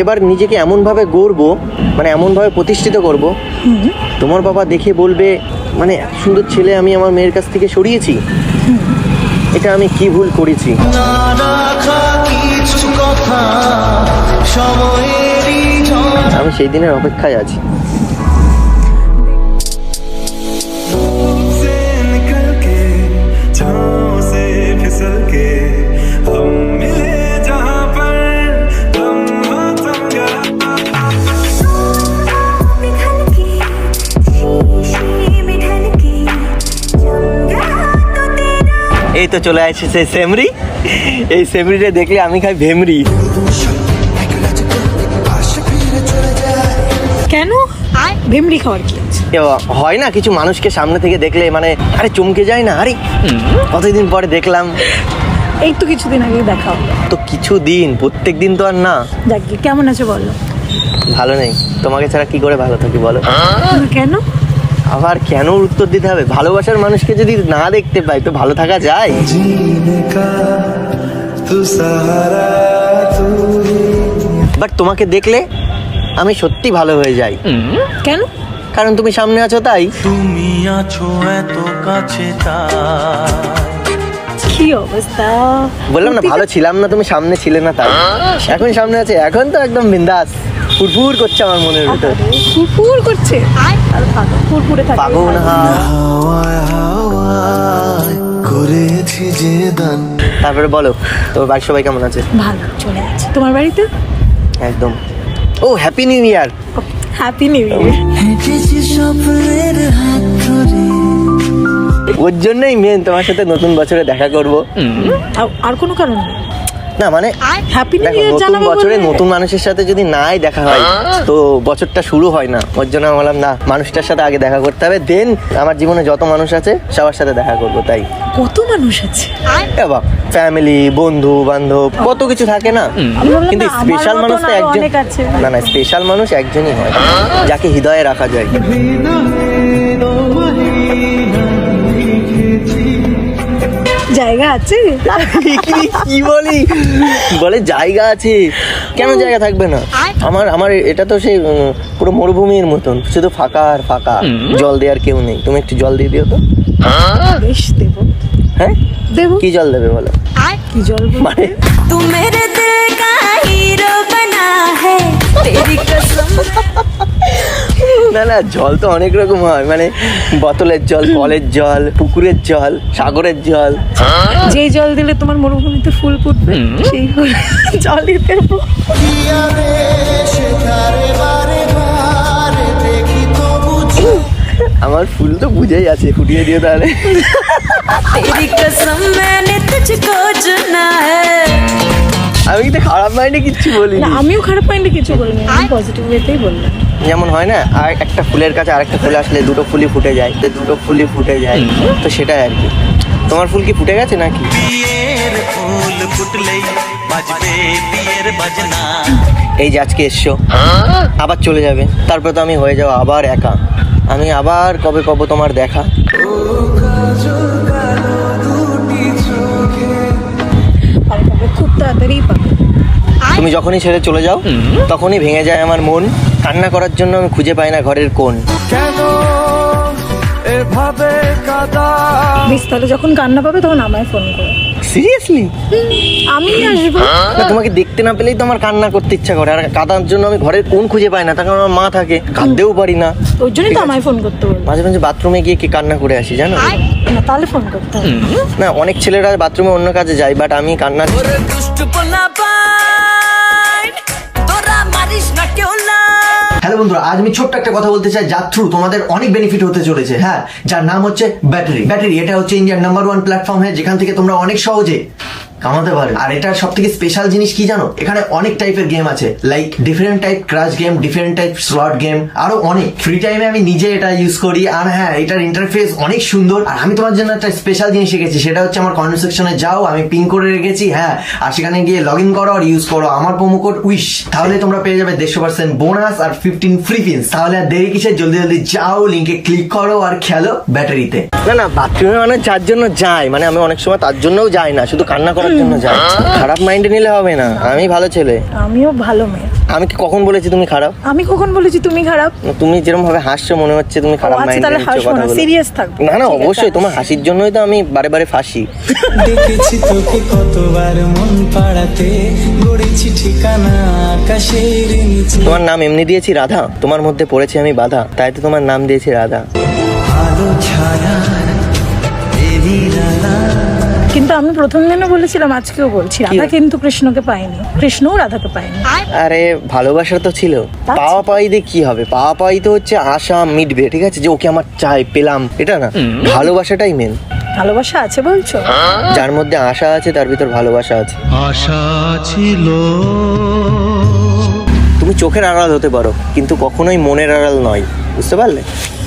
এবার নিজেকে এমনভাবে গড়বো মানে এমনভাবে প্রতিষ্ঠিত করব। তোমার বাবা দেখে বলবে মানে সুন্দর ছেলে আমি আমার মেয়ের কাছ থেকে সরিয়েছি। এটা আমি কি ভুল করেছি? আমি সেই দিনের অপেক্ষায় আছি। এই তো চলে আসছে সেই সেমরি। এই সেমরিটা দেখলে আমি খাই ভেমরি। কেন? ভেমরি খাওয়ার কি হয় না কিছু মানুষকে সামনে থেকে দেখলে মানে আরে চমকে যায় না আরে কতদিন পরে দেখলাম। এই তো কিছুদিন আগে দেখা তো কিছু দিন প্রত্যেক দিন তো আর না। যাক কেমন আছে বলো। ভালো নেই। তোমাকে ছাড়া কি করে ভালো থাকি বলো? কেন? আবার কেন উত্তর দিতে হবে? ভালোবাসার মানুষকে যদি না দেখতে পাই তো ভালো থাকা যায়? বাট তোমাকে দেখলে আমি সত্যি ভালো হয়ে যাই। কেন? কারণ তুমি সামনে আছো তাই। তুমি আছো এত কাছে কি অবস্থা? বললাম না ভালো ছিলাম না তুমি সামনে ছিলে না তাই। এখন সামনে আছে এখন তো একদম বিন্দাস। ফুরফুর করছে আমার মনের ভিতর। ফুরফুর করছে। ফুরফুরে থাকে। পাগল করেছি যে দান। তারপরে বলো তোমার বাড়ির সবাই কেমন আছে? ভালো চলে আছে তোমার বাড়িতে? একদম। ও happy new year happy new year হেঁটেছি স্বপ্নের হাত ধরে। ওর জন্যই মেন তোমার সাথে নতুন বছরে দেখা করব। আর কোনো কারণ নেই। না মানে হ্যাপি নিউ দেখো ইয়ার নতুন বছরে নতুন মানুষের সাথে যদি নাই দেখা হয় তো বছরটা শুরু হয় না। ওর জন্য আমি বললাম না মানুষটার সাথে আগে দেখা করতে হবে। দেন আমার জীবনে যত মানুষ আছে সবার সাথে দেখা করব তাই। কত মানুষ আছে? এবার ফ্যামিলি বন্ধু বান্ধব কত কিছু থাকে না। কিন্তু স্পেশাল মানুষ তো একজন না না স্পেশাল মানুষ একজনই হয় যাকে হৃদয়ে রাখা যায়। আছে? কি বলি? বলে জায়গা আছে। কেন জায়গা থাকবে না? আমার আমার এটা তো সেই পুরো মরুভূমির মতন। শুধু ফাঁকা আর ফাঁকা। জল দেওয়ার কেউ নেই। তুমি একটু জল দিয়ে দিও তো। হ্যাঁ? বেশ দেব। হ্যাঁ? দেব? কি জল দেবে বলো? কি জল মানে? তুমি মেরে দিল কা হিরো বানা হ্যায় তেরি কসম। না না জল তো অনেক রকম হয়। মানে বোতলের জল কলের জল পুকুরের জল সাগরের জল। যে জল দিলে তোমার মরুভূমিতে ফুল ফুটবে সেই জলই আমার ফুল তো বুঝেই আছে ফুটিয়ে দিও তাহলে। আমি কিন্তু খারাপ মাইন্ডে কিচ্ছু বলি আমিও খারাপ মাইন্ডে কিছু বলিনি আমি পজিটিভ ওয়েতেই বললাম। যেমন হয় না আর একটা ফুলের কাছে আরেকটা ফুল আসলে দুটো ফুলই ফুটে যায় তো দুটো ফুলই ফুটে যায় তো সেটাই আর কি। তোমার ফুল কি ফুটে গেছে নাকি? ফুল ফুটলেই বাজবে বিয়ের বাজনা। এই যে আজকে এসছো আবার চলে যাবে তারপর তো আমি হয়ে যাব আবার একা। আমি আবার কবে পাবো তোমার দেখা? খুব তাড়াতাড়ি পাবে। তুমি যখনই ছেড়ে চলে যাও তখনই ভেঙে যায় আমার মন। কান্না করার জন্য আমি খুঁজে পাই না ঘরের কোন কেন এভাবে কাদা? বেশ তাহলে যখন কান্না পাবে তখন আমায় ফোন করো। সিরিয়াসলি আমি আসব। তোমাকে দেখতে না পেলেই তো আমার কান্না করতে ইচ্ছা করে। আর কাঁদার জন্য আমি ঘরের কোণ খুঁজে পাই না তখন আমার মা থাকে। কাঁদতেও পারি না। ওই জন্যই তো আমায় ফোন করতে বলব মাঝে মাঝে বাথরুমে গিয়ে কি কান্না করে আসি জানো? না তাহলে ফোন করতে হবে। না অনেক ছেলেরা বাথরুমে অন্য কাজে যায় বাট আমি কান্না হ্যালো বন্ধুরা, আজ আমি ছোট্ট একটা কথা বলতে চাই যার থ্রু তোমাদের অনেক বেনিফিট হতে চলেছে। হ্যাঁ যার নাম হচ্ছে ব্যাটারি ব্যাটারি এটা হচ্ছে ইন্ডিয়ার নাম্বার ওয়ান প্ল্যাটফর্ম হ্যাঁ যেখান থেকে তোমরা অনেক সহজে কামাতে পারবে আর এটার সব থেকে স্পেশাল জিনিস কি জানো? এখানে অনেক টাইপের গেম আছে। Like different type crush game different type slot game আরও অনেক। ফ্রি টাইমে আমি নিজে এটা ইউজ করি। আর হ্যাঁ এটার ইন্টারফেস অনেক সুন্দর। আর আমি তোমার জন্য একটা স্পেশাল জিনিস শিখেছি। সেটা হচ্ছে আমার কমেন্ট সেকশনে যাও, আমি পিন করে রেখেছি হ্যাঁ। আর সেখানে গিয়ে লগ ইন করো আর ইউজ করো। আমার প্রোমো কোড উইশ তাহলে তোমরা পেয়ে যাবে দেড়শো পার্সেন্ট বোনাস আর ফিফটিন ফ্রি পিনস তাহলে আর দেরি কিসের? জলদি জলদি যাও লিঙ্কে ক্লিক করো আর খেলো ব্যাটারিতে না না বাথরুমে মানে যার জন্য যাই মানে আমি অনেক সময় তার জন্যও যাই না শুধু কান্না করার জন্য যাই। খারাপ মাইন্ডে নিলে হবে না আমি ভালো ছেলে। আমিও ভালো মেয়ে। আমি কি কখন বলেছি তুমি খারাপ? আমি কখন বলেছি তুমি খারাপ? তুমি যেরকম ভাবে হাসছো মনে হচ্ছে তুমি খারাপ আচ্ছা, মাইন্ডে তাহলে নিচ্ছ হাসবো না, কথা serious থাকব। না না অবশ্যই তোমার হাসির জন্যই তো আমি বারে বারে ফাঁসি। ডেকেছি তোকে কতবার মন পাড়াতে গড়েছি ঠিকানা আকাশের নিচে। তোমার নাম এমনি দিয়েছি রাধা তোমার মধ্যে পড়েছি আমি বাধা তাই তো তোমার নাম দিয়েছি রাধা। আলো ছায়া কিন্তু আমি প্রথম দিনও বলেছিলাম আজকেও বলছি রাধা কিন্তু কৃষ্ণকে পায়নি। কৃষ্ণও রাধাকে পায়নি। আরে? ভালোবাসা তো ছিল। পাওয়া পাই দিয়ে কি হবে? পাওয়া পাই তো হচ্ছে আশা মিটবে ঠিক আছে? যে ওকে আমার চাই পেলাম। এটা না। ভালোবাসাটাই মেন ভালোবাসা আছে বলছো? যার মধ্যে আশা আছে তার ভিতর ভালোবাসা আছে। আশা ছিল। তুমি চোখের আড়াল হতে পারো কিন্তু কখনোই মনের আড়াল নয়। বুঝতে পারলে?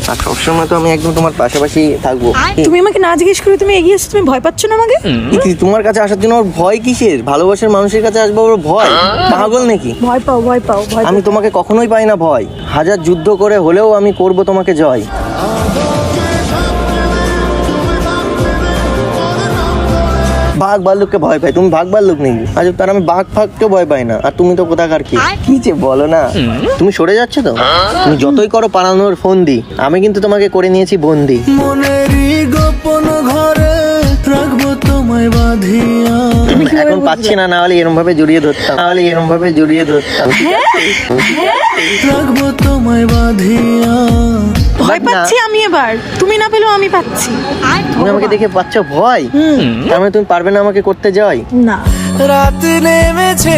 আর সবসময় তো আমি একদম তোমার পাশাপাশি থাকব। তুমি আমাকে না জিজ্ঞেস করে তুমি এগিয়ে এসছো তুমি ভয় পাচ্ছ না আমাকে? তোমার কাছে আসার জন্য ওর ভয় কিসের? ভালোবাসার মানুষের কাছে আসব ওর ভয়? পাগল নাকি? ভয় পাও ভয় পাও আমি তোমাকে কখনোই পাই না ভয়। হাজার যুদ্ধ করে হলেও আমি করব তোমাকে জয়। বাঘ ভাল্লুককে ভয় পাই। তুমি বাঘ ভাল্লুক নেই আজ তার আমি বাঘ ফাঘকে ভয় পাই না। আর তুমি তো কোথাকার কি? কি যে বলো না। তুমি সরে যাচ্ছ তো? তুমি যতই করো পালানোর ফোন দি আমি কিন্তু তোমাকে করে নিয়েছি বন্দি। মনেরই এখন পাচ্ছি না না হলে এরম ভাবে জড়িয়ে ধরতাম। না হলে এরম ভাবে জড়িয়ে ধরতাম। রাখব তোমায় বাঁধিয়া। ভয় পাচ্ছি আমি এবার। তুমি না পেলেও আমি পাচ্ছি। তুমি আমাকে দেখে পাচ্ছ ভয়? তার মানে তুমি পারবে না আমাকে করতে যাই না। রাত নেমেছে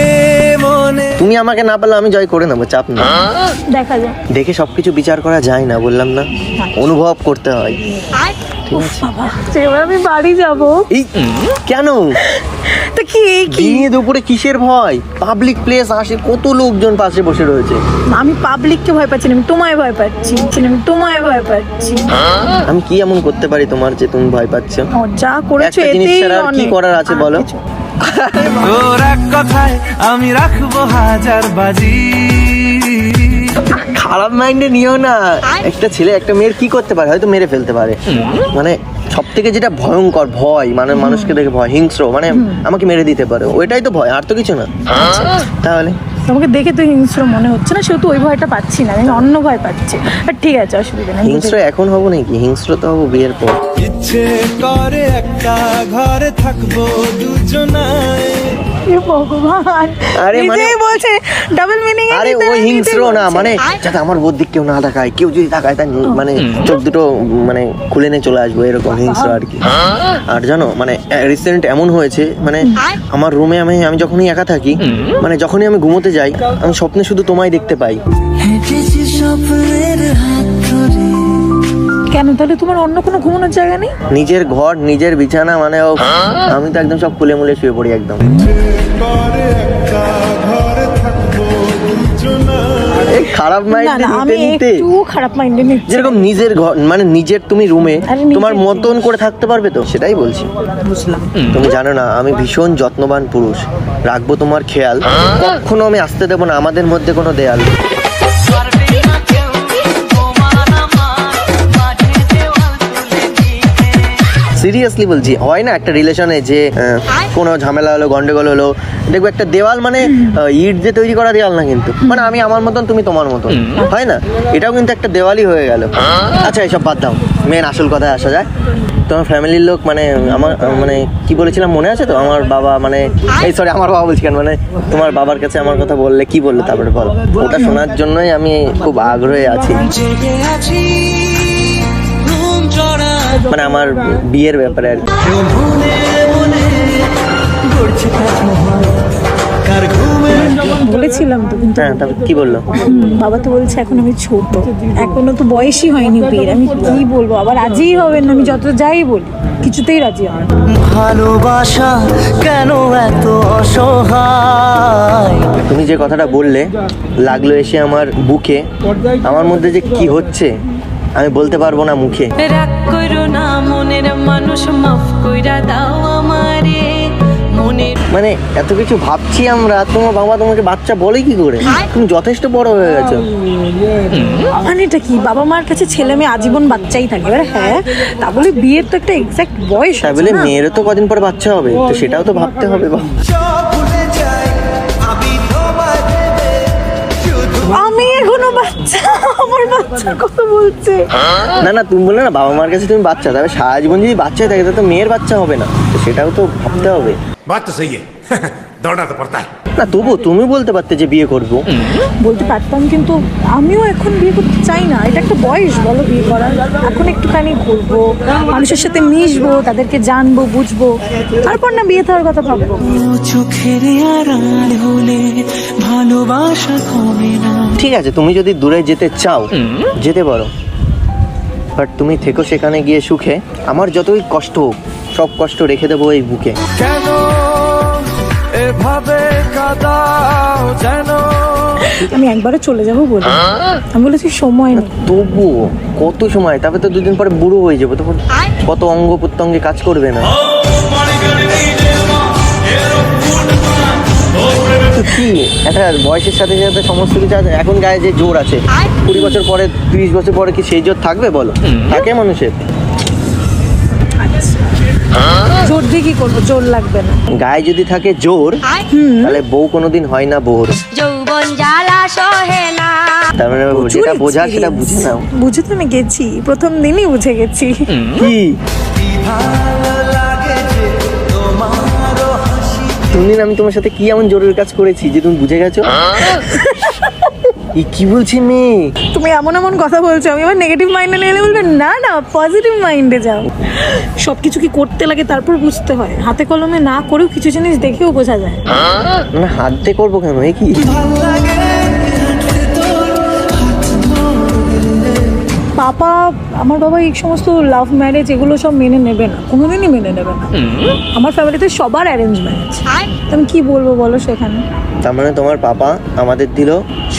মনে। তুমি আমাকে না পারলে আমি জয় করে নেব চাপ না দেখা যাক। দেখে সবকিছু বিচার করা যায় না বললাম না। অনুভব করতে হয়। এবার আমি বাড়ি যাব। এই কেন? তো কি কি? দিনে দুপুরে কিসের ভয়? পাবলিক প্লেস আসে কত লোকজন পাশে বসে রয়েছে। আমি পাবলিককে ভয় পাচ্ছি না আমি তোমায় ভয় পাচ্ছি আমি তোমায় ভয় পাচ্ছি। আমি কি এমন করতে পারি তোমার যে তুমি ভয় পাচ্ছ? যা করেছ এতেই কি অনেক। করার আছে বলো? তোর এক কথায় আমি রাখব হাজার বাজি। খারাপ মাইন্ডে নিও না। একটা ছেলে একটা মেয়ের কি করতে পারে? হয়তো মেরে ফেলতে পারে। মানে সব থেকে যেটা ভয়ঙ্কর ভয় মানে মানুষকে দেখে ভয় হিংস্র মানে আমাকে মেরে দিতে পারে। ওইটাই তো ভয় আর তো কিছু না। তাহলে? তোমাকে দেখে তো হিংস্র মনে হচ্ছে না সেহেতু ওই ভয়টা পাচ্ছি না আমি অন্য ভয় পাচ্ছি। আর ঠিক আছে অসুবিধা নেই হিংস্র এখন হব নাকি? হিংস্র তো হব বিয়ের পর। ইচ্ছে করে একটা ঘরে থাকব দুজনায়। ভগবান। আরে মানে- বলছে ডাবল মিনিং আরে ওই হিংস্র না মানে যাতে আমার বোধ কেউ না তাকায় কেউ যদি তাকায় তার মানে চোখ দুটো মানে খুলে নিয়ে চলে আসব এরকম হিংস্র আর কি। আর জানো মানে রিসেন্ট এমন হয়েছে মানে আমার রুমে আমি আমি যখনই একা থাকি মানে যখনই আমি ঘুমোতে যাই আমি স্বপ্নে শুধু তোমায় দেখতে পাই। স্বপ্নের হাত কেন? তাহলে তোমার অন্য কোনো ঘুমানোর জায়গা নেই? নিজের ঘর নিজের বিছানা মানে আমি তো একদম সব খুলে মুলে শুয়ে পড়ি একদম। খারাপ না মাইন্ড না আমি নিতে নিতে খারাপ মাইন্ডে নিচ্ছি। যেরকম নিজের ঘর মানে নিজের তুমি রুমে তোমার মতন করে থাকতে পারবে তো? সেটাই বলছি। বুঝলাম। তুমি জানো না আমি ভীষণ যত্নবান পুরুষ। রাখব তোমার খেয়াল। কখনো আমি আসতে দেবো না আমাদের মধ্যে কোনো দেয়াল সিরিয়াসলি বলছি হয় না একটা রিলেশনে যে কোনো ঝামেলা হলো গন্ডগোল হলো দেখবে একটা দেওয়াল মানে ইট দিয়ে তৈরি করা দেওয়াল না কিন্তু। মানে আমি আমার মতন তুমি তোমার মতন। হয় না? এটাও কিন্তু একটা দেওয়ালই হয়ে গেল। আচ্ছা এসব বাদ দাও। মেন আসল কথায় আসা যায় তোমার ফ্যামিলির লোক মানে আমার মানে কি বলেছিলাম মনে আছে তো? আমার বাবা মানে এই সরি আমার বাবা বলছি কেন? মানে তোমার বাবার কাছে আমার কথা বললে কি বলল তারপরে বলো। ওটা শোনার জন্যই আমি খুব আগ্রহে আছি। মানে আমার বিয়ের ব্যাপারে আর বলেছিলাম তো কিন্তু হ্যাঁ তারপর কি বলল? বাবা তো বলছে এখন আমি ছোট। এখনও তো বয়সই হয়নি বিয়ের আমি কি বলব? আবার রাজিই হবেন না আমি যত যাই বলি কিছুতেই রাজি না। ভালোবাসা কেন এত অসহায়? তুমি যে কথাটা বললে লাগল এসে আমার বুকে। আমার মধ্যে যে কি হচ্ছে আমি বলতে পারব না মুখে। রাগ করো না মনের মানুষ মাফ কইরা দাও আমারে। মানে এত কিছু ভাবছি আমরা তোমার বাবা তোমাকে বাচ্চা বলে কি করে? তুমি যথেষ্ট বড় হয়ে গেছো। মানে এটা কি বাবা মার কাছে ছেলে মেয়ে আজীবন বাচ্চাই থাকে? এবার হ্যাঁ তা বলে বিয়ের তো একটা এক্সাক্ট বয়স তাই বলে মেয়েরও তো কদিন পরে বাচ্চা হবে তো সেটাও তো ভাবতে হবে বাবা। আমি এখনও বাচ্চা। না না তুমি বললে না বাবা মার কাছে তুমি বাচ্চা তাহলে সারা জীবন যদি বাচ্চাই থাকে তাহলে তো মেয়ের বাচ্চা হবে না। সেটাও তো ভাবতে হবে। বাচ্চা সেই দৌড়াতে পড়তা না তবু তুমি বলতে পারতে যে বিয়ে করব। বলতে পারতাম কিন্তু আমিও এখন বিয়ে করতে চাই না। এটা একটা বয়স বলো বিয়ে করার। এখন একটুখানি ঘুরবো মানুষের সাথে মিশবো তাদেরকে জানব বুঝব। তারপর না বিয়ে থাকার কথা ভাববো। চোখের আড়াল হলে ভালোবাসা কমে না। ঠিক আছে তুমি যদি দূরে যেতে চাও যেতে পারো। বাট তুমি থেকো সেখানে গিয়ে সুখে। আমার যতই কষ্ট হোক সব কষ্ট রেখে দেবো এই বুকে। কেন এভাবে যেন। আমি একবারে চলে যাব বলে। আমি বলেছি সময় নেই। তবুও কত সময়? তারপরে তো দুদিন পরে বুড়ো হয়ে যাব তখন কত অঙ্গ প্রত্যঙ্গে কাজ করবে না। তো কি? একটা বয়সের সাথে সাথে সমস্ত কিছু আছে এখন গায়ে যে জোর আছে কুড়ি বছর পরে তিরিশ বছর পরে কি সেই জোর থাকবে বলো? থাকে মানুষের। জোর দিয়ে কি করব? জোর লাগবে না। গায়ে যদি থাকে জোর তাহলে বউ কোনোদিন হয় না বোর যৌবন জ্বালা সহে না। মানে যেটা বোঝা সেটা বুঝে নাও। বুঝে তো আমি গেছি প্রথম দিনই বুঝে গেছি। কি? ভালো লাগে যে তোমারও হাসি তুমি আমি তোমার সাথে কি এমন জরুরি কাজ করেছি যে তুমি বুঝে গেছো? ই কি বলছি মেয়ে? তুমি এমন এমন কথা বলছো আমি আবার নেগেটিভ মাইন্ডে নিলে বলবে না না পজিটিভ মাইন্ডে যাও। সব কিছু কি করতে লাগে তারপর বুঝতে হয়। হাতে কলমে না করেও কিছু জিনিস দেখেও বোঝা যায়। না হাত দিয়ে করব কেন? এ কি? পাপা আমার বাবা এই সমস্ত লাভ ম্যারেজ এগুলো সব মেনে নেবে না। কোনোদিনই মেনে নেবে না। আমার ফ্যামিলিতে সবার অ্যারেঞ্জ ম্যারেজ আমি কি বলব বলো সেখানে? তার মানে তোমার পাপা আমাদের দিল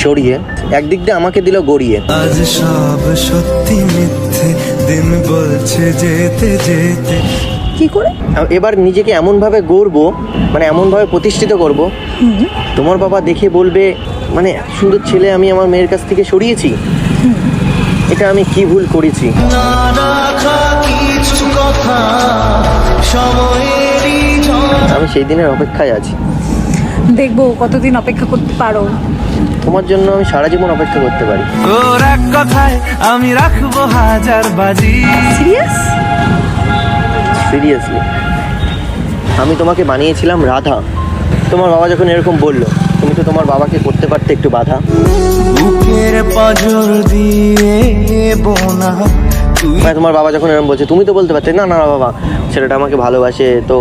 সরিয়ে একদিক দিয়ে আমাকে দিল গড়িয়ে। আজ সব সত্যি মিথ্যে দিন বলছে যেতে যেতে। কি করে? এবার নিজেকে এমনভাবে গড়বো মানে এমনভাবে প্রতিষ্ঠিত করব তোমার বাবা দেখে বলবে মানে সুন্দর ছেলে আমি আমার মেয়ের কাছ থেকে সরিয়েছি। এটা আমি কি ভুল করেছি? না রাখা কিছু কথা সময়েরই আমি সেই দিনের অপেক্ষায় আছি। দেখব কতদিন অপেক্ষা করতে পারো। তোমার জন্য আমি সারা জীবন অপেক্ষা করতে পারি। তোর এক কথায় আমি রাখব হাজার বাজি। সিরিয়াস সিরিয়াসলি আমি তোমাকে বানিয়েছিলাম রাধা। তোমার বাবা যখন এরকম বলল তুমি তো তোমার বাবাকে করতে পারতে একটু বাধা। বুকের পাজর দিয়ে বোনা মানে তোমার বাবা যখন এরকম বলছে তুমি তো বলতে পারতে না না না বাবা ছেলেটা আমাকে ভালোবাসে তো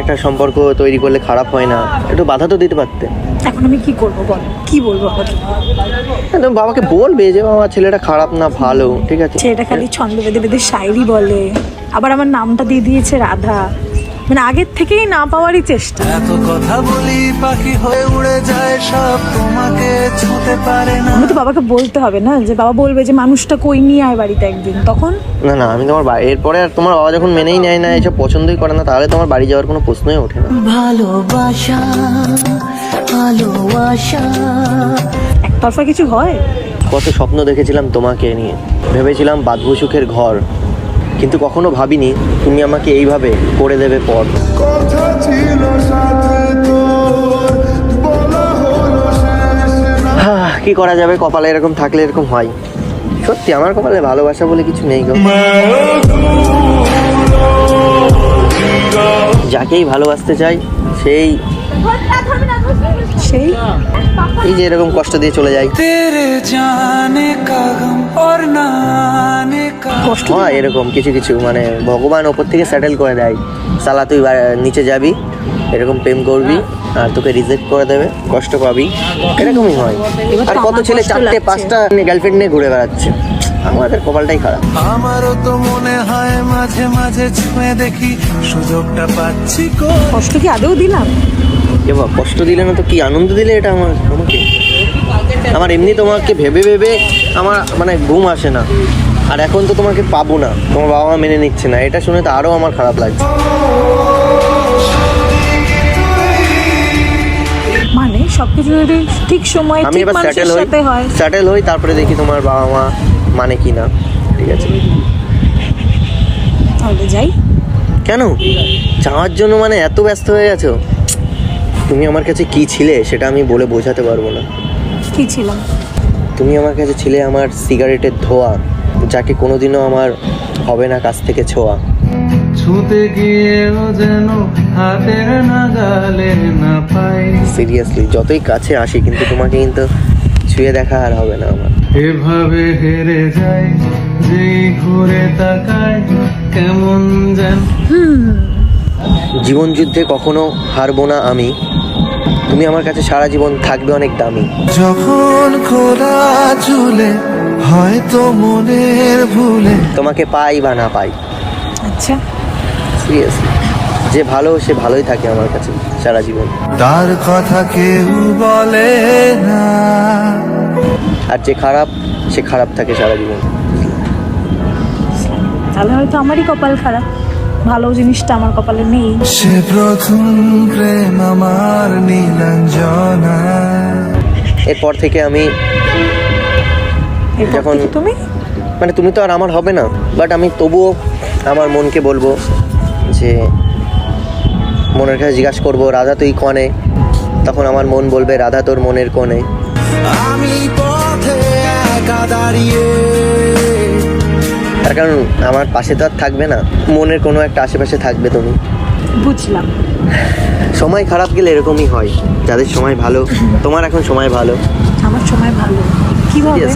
একটা সম্পর্ক তৈরি করলে খারাপ হয় না। একটু বাধা তো দিতে পারতে। এখন আমি কি করব বল? কি বলব আমাকে হ্যাঁ, বাবাকে বলবে যে বাবা ছেলেটা খারাপ না ভালো ঠিক আছে? ছেলেটা খালি ছন্দ বেঁধে বেঁধে শায়রি বলে। আবার আমার নামটা দিয়ে দিয়েছে রাধা। মানে আগের থেকেই না পাওয়ারই চেষ্টা। এত কথা বলি পাখি হয়ে উড়ে যায় সব তোমাকে ছুঁতে পারে না। আমি তো বাবাকে বলতে হবে না যে বাবা বলবে যে মানুষটা কই নিয়ে আয় বাড়িতে একদিন? তখন? না না আমি তোমার বা- এরপরে আর তোমার বাবা যখন মেনেই নেয় না এসব পছন্দই করে না তাহলে তোমার বাড়ি যাওয়ার কোনো প্রশ্নই ওঠে না। ভালোবাসা ভালোবাসা। একতরফা কিছু হয়? কত স্বপ্ন দেখেছিলাম তোমাকে নিয়ে। ভেবেছিলাম বাঁধবো সুখের ঘর। কিন্তু কখনো ভাবিনি তুমি আমাকে এইভাবে করে দেবে পথ। কথা ছিল সাথে তোর বলা হলো শেষ না। হাহ, কি করা যাবে? কপালে এরকম থাকলে এরকম হয়। সত্যি আমার কপালে ভালোবাসা বলে কিছু নেই গো। যাকেই ভালোবাসতে চাই সেই সেই? এই যে এরকম কষ্ট দিয়ে চলে যায় কষ্ট হয় এরকম কিছু কিছু মানে ভগবান ওপর থেকে স্যাটেল করে দেয়। সালা তুই নিচে যাবি এরকম প্রেম করবি আর তোকে রিজেক্ট করে দেবে কষ্ট পাবি। এরকমই হয়। আর কত ছেলে চারটে পাঁচটা গার্লফ্রেন্ড নিয়ে ঘুরে বেড়াচ্ছে। আমাদের কপালটাই খারাপ। আমারও তো মনে হয় মাঝে মাঝে ছুঁয়ে দেখি সুযোগটা পাচ্ছি কষ্ট কি আদৌ দিলাম? এ বাবা, কষ্ট দিলে না তো কি আনন্দ দিলে এটা আমার আমাকে আমার এমনি তোমাকে ভেবে ভেবে আমার মানে ঘুম আসে না। আর এখন তো তোমাকে পাবো না। তোমার বাবা মা মেনে নিচ্ছে না। এটা শুনে তো আরও আমার খারাপ লাগছে। সবকিছু যদি ঠিক সময় আমি এবার সেটেল হই। সাথে সেটেল হই তারপরে দেখি তোমার বাবা মা মানে কি না ঠিক আছে? তাহলে যাই। কেন? যাওয়ার জন্য মানে এত ব্যস্ত হয়ে গেছো? তুমি আমার কাছে কি ছিলে সেটা আমি বলে বোঝাতে পারব না। কি ছিলাম? তুমি আমার কাছে ছিলে আমার সিগারেটের ধোয়া যাকে কোনোদিনও আমার হবে না কাছ থেকে ছোঁয়া। ছুতে গিয়েও যেন হাতের নাগালে না পাই। সিরিয়াসলি যতই কাছে আসি কিন্তু তোমাকে কিন্তু ছুঁয়ে দেখা আর হবে না আমার। এভাবে হেরে যাই যেই ঘুরে তাকাই কেমন যেন জীবন যুদ্ধে কখনো হারবো না আমি। তুমি আমার কাছে সারা জীবন থাকবে অনেক দামি যখন খোলা চুলে হয়তো মনের ভুলে। তোমাকে পাই বা না পাই। আচ্ছা। সিরিয়াসলি যে ভালো সে ভালোই থাকে আমার কাছে সারা জীবন। তার কথা কেউ বলে না। আর যে খারাপ সে খারাপ থাকে সারা জীবন। তাহলে হয়তো আমারই কপাল খারাপ। ভালো জিনিসটা আমার কপালে নেই। সে প্রথম প্রেম আমার নীলাঞ্জনা। এরপর থেকে আমি যখন- তুমি? মানে তুমি তো আর আমার হবে না বাট আমি তবুও আমার মনকে বলব যে মনের কাছে জিজ্ঞাসা করব রাধা তুই কনে? তখন আমার মন বলবে রাধা তোর মনের কোণে আমি পথে একা দাঁড়িয়ে তার কারণ আমার পাশে তো আর থাকবে না। মনের কোনো একটা আশেপাশে থাকবে তুমি। বুঝলাম। সময় খারাপ গেলে এরকমই হয়। যাদের সময় ভালো তোমার এখন সময় ভালো। আমার সময় ভালো। কীভাবে.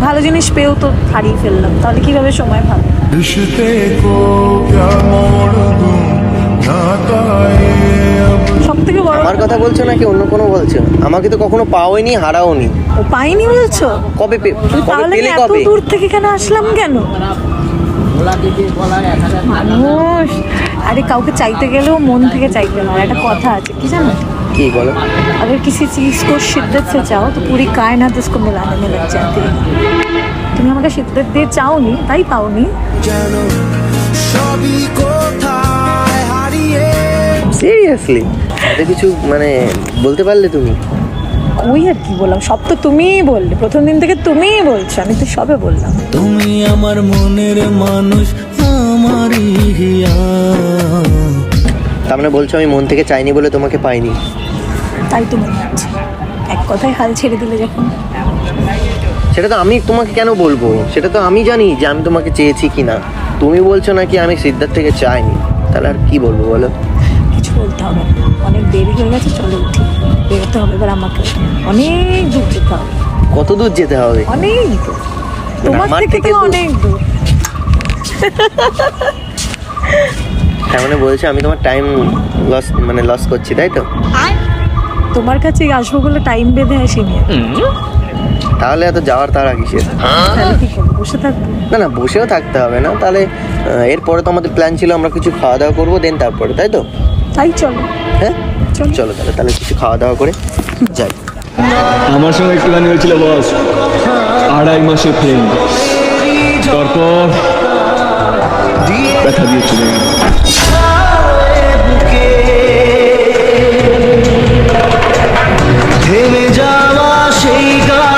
ভালো জিনিস পেয়েও তো হারিয়ে ফেললাম। তাহলে কীভাবে সময় ভালো? আমার কথা বলছো নাকি অন্য কোনো বলছো আমাকে তো কখনো পাওনি হারাওনি ও পাইনি বলছো কবে পে- কবে তাহলে আমি পেলে এত কবে দূর থেকে কেন আসলাম কেন মানুষ আরে কাউকে চাইতে গেলেও মন থেকে চাইতে হয় একটা কথা আছে কি জানো কি বলো अगर किसी चीज़ को शिद्दत से चाहो तो पूरी कायनात उसको मिलाने में लग जाती है তুমি আমাকে শিদ্দত দিয়ে চাওনি তাই পাওনি যেন সবই কোথায় হারিয়ে সিরিয়াসলি এত কিছু মানে বলতে পারলে তুমি? কই আর কি বললাম? সব তো তুমিই বললে। প্রথম দিন থেকে তুমিই বলছো আমি তো সবে বললাম। তুমি আমার মনের মানুষ আমারই হিয়া। তার মানে বলছো আমি মন থেকে চাইনি বলে তোমাকে পাইনি? তাই তো মনে হচ্ছে। এক কথায় হাল ছেড়ে দিলে যখন। সেটা তো আমি তোমাকে কেন বলব? সেটা তো আমি জানি যে আমি তোমাকে চেয়েছি কি না তুমি বলছো নাকি আমি সিদ্ধার্থ থেকে চাইনি। তাহলে আর কি বলব বলো? বলতে হবে অনেক দেরি হয়ে গেছে চলো উঠি। বেরোতে হবে এবার আমাকে। অনেক দূর যেতে হবে। কত দূর যেতে হবে? অনেক দূর। তোমার থেকে তো অনেক দূর। তার মানে বলছো আমি তোমার টাইম লস মানে লস করছি তাই তো? তোমার কাছে আসব বলে টাইম বেঁধে আসিনি। তাহলে এত যাওয়ার তারা কিসের? বসে থাকব না না বসেও থাকতে হবে না। তাহলে এরপরে তো আমাদের প্ল্যান ছিল আমরা কিছু খাওয়া দাওয়া করব দেন তারপরে তাই তো? তাই চলো। হ্যাঁ? চলো। তাহলে তাহলে কিছু খাওয়া দাওয়া করে যাই। আমার সঙ্গে একটুখানি হয়েছিল বস। আড়াই মাসে প্লেন তারপর ব্যথা দিয়ে চলে থেমে যাওয়া সেই গান